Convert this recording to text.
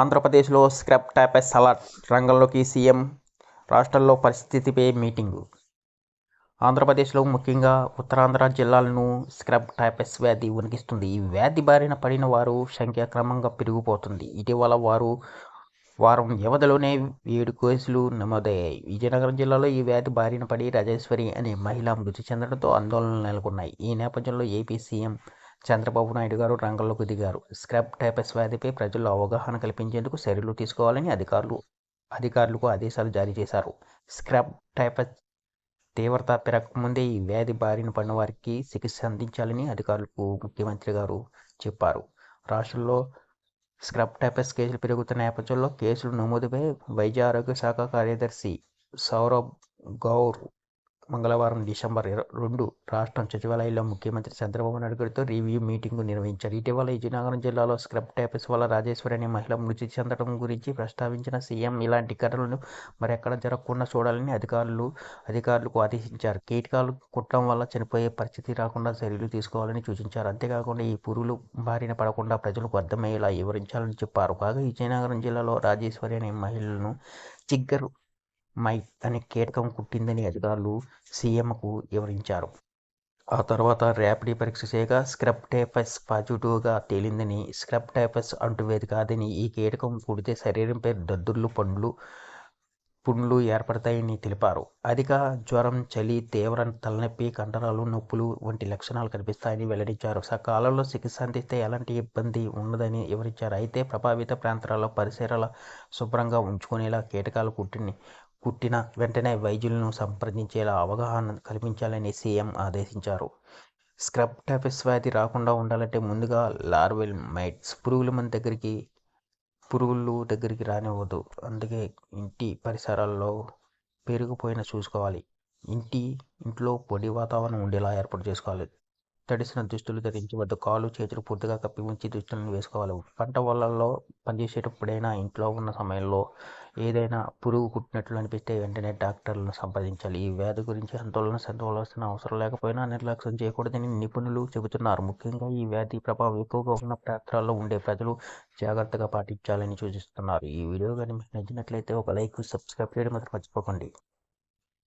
ఆంధ్రప్రదేశ్లో scrub typhus alert రంగంలోకి CM రాష్ట్రంలో పరిస్థితిపై మీటింగు. ఆంధ్రప్రదేశ్లో ముఖ్యంగా ఉత్తరాంధ్ర జిల్లాలను స్క్రబ్ టైపెస్ వ్యాధి వణికిస్తుంది ఈ వ్యాధి బారిన పడిన వారు సంఖ్య క్రమంగా పెరిగిపోతుంది. ఇటీవల వారు వారం వ్యవధిలోనే ఏడు కేసులు నమోదయ్యాయి. విజయనగరం జిల్లాలో ఈ వ్యాధి బారిన పడి రాజేశ్వరి అనే మహిళ మృతి చెందడంతో ఆందోళనలు నెలకొన్నాయి. ఈ నేపథ్యంలో ఏపీ సీఎం చంద్రబాబు నాయుడు గారు రంగంలోకి దిగారు. స్క్రబ్ టైపస్ వ్యాధిపై ప్రజల్లో అవగాహన కల్పించేందుకు చర్యలు తీసుకోవాలని అధికారులు అధికారులకు ఆదేశాలు జారీ చేశారు. స్క్రబ్ టైపస్ తీవ్రత పెరగకముందే ఈ వ్యాధి బారిన పడిన వారికి చికిత్స అందించాలని అధికారులకు ముఖ్యమంత్రి గారు చెప్పారు. రాష్ట్రంలో స్క్రబ్ టైపస్ కేసులు పెరుగుతున్న నేపథ్యంలో కేసులు నమోదుపై వైద్య ఆరోగ్య శాఖ కార్యదర్శి సౌరభ్ గౌర్ మంగళవారం డిసెంబర్ రెండు రాష్ట్రం సచివాలయంలో ముఖ్యమంత్రి చంద్రబాబు నాయుడు గారితో రివ్యూ మీటింగ్ నిర్వహించారు. ఇటీవల విజయనగరం జిల్లాలో స్క్రబ్ టైఫస్ వల్ల రాజేశ్వరి అనే మహిళ మృతి చెందడం గురించి ప్రస్తావించిన సీఎం ఇలాంటి ఘటనలను మరెక్కడ జరగకుండా చూడాలని అధికారులు అధికారులకు ఆదేశించారు. కీటకాలు కుట్టడం వల్ల చనిపోయే పరిస్థితి రాకుండా చర్యలు తీసుకోవాలని సూచించారు. అంతేకాకుండా ఈ పురుగులు బారిన పడకుండా ప్రజలకు అర్థమయ్యేలా వివరించాలని చెప్పారు. కాగా విజయనగరం జిల్లాలో రాజేశ్వరి అనే మహిళలను చిగ్గరు మై అనే కీటకం కుట్టిందని అధికారులు సీఎంకు వివరించారు. ఆ తర్వాత ర్యాపిడ్ పరీక్ష చేయగా స్క్రబ్ టైఫస్ పాజిటివ్గా తేలిందని స్క్రబ్ టైఫస్ అంటువేది కాదని ఈ కీటకం కుడితే శరీరంపై దద్దుర్లు పండ్లు పుండ్లు ఏర్పడతాయని తెలిపారు. అధిక జ్వరం చలి తీవ్ర తలనొప్పి కండరాలు నొప్పులు వంటి లక్షణాలు కనిపిస్తాయని వెల్లడించారు. సకాలంలో చికిత్స అందిస్తే ఎలాంటి ఇబ్బంది ఉండదని వివరించారు. అయితే ప్రభావిత ప్రాంతాల్లో పరిసరాల శుభ్రంగా ఉంచుకునేలా కీటకాలు కుట్టిని కుట్టిన వెంటనే వైద్యులను సంప్రదించేలా అవగాహన కల్పించాలని సీఎం ఆదేశించారు. స్క్రబ్ టైఫస్ వ్యాధి రాకుండా ఉండాలంటే ముందుగా లార్వెల్ మైట్స్ పురుగుల మన దగ్గరికి పురుగులు దగ్గరికి రానివ్వద్దు. అందుకే ఇంటి పరిసరాల్లో పెరిగిపోయిన చూసుకోవాలి. ఇంటి ఇంట్లో పొడి వాతావరణం ఉండేలా ఏర్పాటు చేసుకోవాలి. తడిసిన దుస్తులు ధరించవద్దు కాలు చేతులు పూర్తిగా కప్పి ఉంచి దుస్తులను వేసుకోవాలి. పంట పొలాల్లో పనిచేసేటప్పుడైనా ఇంట్లో ఉన్న సమయంలో ఏదైనా పురుగు కుట్టినట్లు అనిపిస్తే వెంటనే డాక్టర్లను సంప్రదించాలి. ఈ వ్యాధి గురించి ఆందోళన చెందవలసిన అవసరం లేకపోయినా నిర్లక్ష్యం చేయకూడదని నిపుణులు చెబుతున్నారు. ముఖ్యంగా ఈ వ్యాధి ప్రభావం ఎక్కువగా ఉన్న ప్రాంతాల్లో ఉండే ప్రజలు జాగ్రత్తగా పాటించాలని సూచిస్తున్నారు. ఈ వీడియో కానీ మీకు నచ్చినట్లయితే ఒక లైక్ సబ్స్క్రైబ్ చేయడం మాత్రం మర్చిపోకండి.